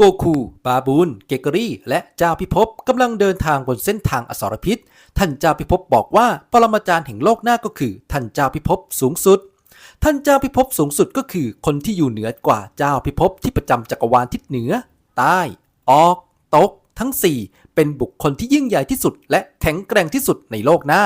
โกคู บาบูน เกเกอรี่ และเจ้าพิภพกำลังเดินทางบนเส้นทางอสรพิษ ท่านเจ้าพิภพบอกว่าปรมาจารย์แห่งโลกหน้าก็คือ ท่านเจ้าพิภพสูงสุด ท่านเจ้าพิภพสูงสุดก็คือ คนที่อยู่เหนือกว่าเจ้าพิภพที่ประจำจักรวาลทิศเหนือ ใต้ ออก ตก ทั้ง 4 เป็นบุคคลที่ยิ่งใหญ่ที่สุด และแข็งแกร่งที่สุดในโลกหน้า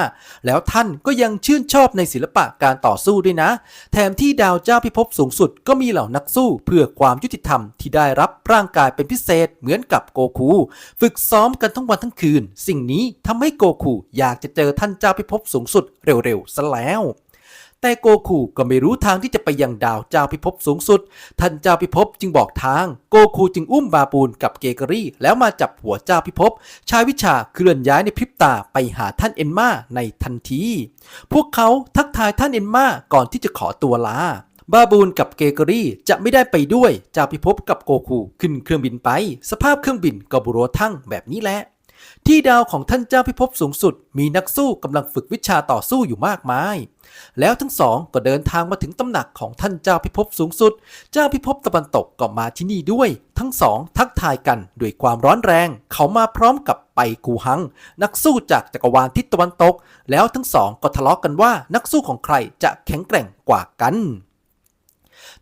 แล้วท่านก็ยังชื่นชอบในศิลปะการต่อสู้ด้วยนะ แถมที่ดาวเจ้าพิภพสูงสุดก็มีเหล่านักสู้เพื่อความยุติธรรมที่ได้รับร่างกายเป็นพิเศษเหมือนกับโกคู ฝึกซ้อมกันทั้งวันทั้งคืน สิ่งนี้ทำให้โกคูอยากจะเจอท่านเจ้าพิภพสูงสุดเร็วๆซะแล้ว แต่โกคูก็ไม่รู้ทางที่จะไปยังดาวเจ้าพิภพสูงสุด ท่านเจ้าพิภพจึงบอกทาง โกคูจึงอุ้มบาปูนกับเกเกอรี่ แล้วมาจับหัวเจ้าพิภพใช้วิชาเคลื่อนย้ายในพริบตาไปหาท่านเอ็นมาในทันที พวกเขาทักทายท่านเอ็นมาก่อนที่จะขอตัวลาบาบูนกับเกเกอรี่จะไม่ได้ไปด้วยเจ้าพิภพกับโกคูขึ้นเครื่องบินไป สภาพเครื่องบินก็บุโรทั้งแบบนี้แหละ ที่ดาวของท่านเจ้าพิภพสูงสุด มีนักสู้กำลังฝึกวิชาต่อสู้อยู่มากมาย แล้วทั้งสองก็เดินทางมาถึงตำหนักของท่านเจ้าพิภพสูงสุด เจ้าพิภพตะวันตกก็มาที่นี่ด้วย ทั้งสองทักทายกันด้วยความร้อนแรง เขามาพร้อมกับไปกูฮัง นักสู้จากจักรวาลทิศตะวันตก แล้วทั้งสองก็ทะเลาะกันว่านักสู้ของใครจะแข็งแกร่งกว่ากัน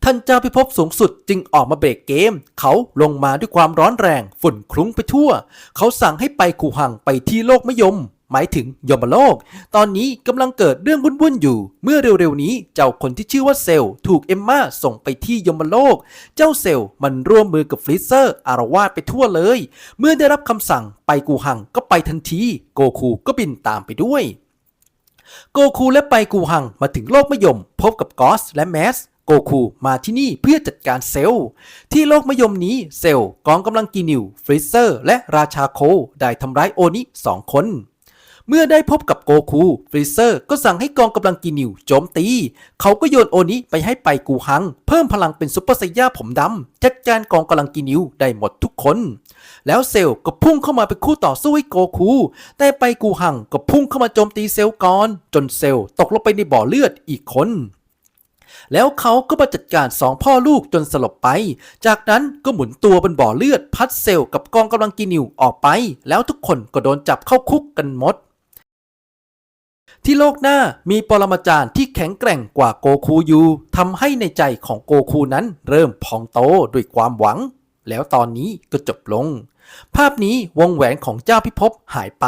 ท่านเจ้าพิภพสูงสุดจึงออกมาเบรกเกม เขาลงมาด้วยความร้อนแรง ฝุ่นคลุ้งไปทั่ว เขาสั่งให้ไปคูหังไปที่โลกมะยม หมายถึงยมโลก ตอนนี้กำลังเกิดเรื่องวุ่นๆอยู่ เมื่อเร็วๆนี้เจ้าคนที่ชื่อว่าเซลถูกเอมมาส่งไปที่ยมโลก เจ้าเซลมันร่วมมือกับฟลิเซอร์อารวาสไปทั่วเลย เมื่อได้รับคำสั่งไปกูหังก็ไปทันที โกคูก็บินตามไปด้วยโกคูและไปกูหังมาถึงโลกมะยม พบกับกอสและแมส กคูมาที่นี่เพื่อจัดการเซลล์ ที่โลกมยมนี้เซลล์กองกำลังกีนิว ฟริเซอร์ และราชาโค ได้ทำร้ายโอนิสองคน เมื่อได้พบกับโกคู ฟริเซอร์ก็สั่งให้กองกำลังกีนิวโจมตี เขาก็โยนโอนิไปให้ไปกูหัง เพิ่มพลังเป็นซุปเปอร์ไซย่าผมดำจัดการกองกำลังกีนิวได้หมดทุกคน แล้วเซลล์ก็พุ่งเข้ามาเป็นคู่ต่อสู้ให้โกคู แต่ไปกูหังก็พุ่งเข้ามาโจมตีเซลล์ก่อน จนเซลล์ตกลงไปในบ่อเลือดอีกคน แล้วเขาก็มาจัดการสองพ่อลูกจนสลบไป จากนั้นก็หมุนตัวบนบ่อเลือดพัดเซลล์กับกองกำลังกินิวออกไป แล้วทุกคนก็โดนจับเข้าคุกกันหมดที่โลกหน้ามีปรมาจารย์ที่แข็งแกร่งกว่าโกคูอยู่ทำให้ในใจของโกคูนั้นเริ่มพองโตด้วยความหวัง แล้วตอนนี้ก็จบลง ภาพนี้วงแหวนของเจ้าพิภพหายไป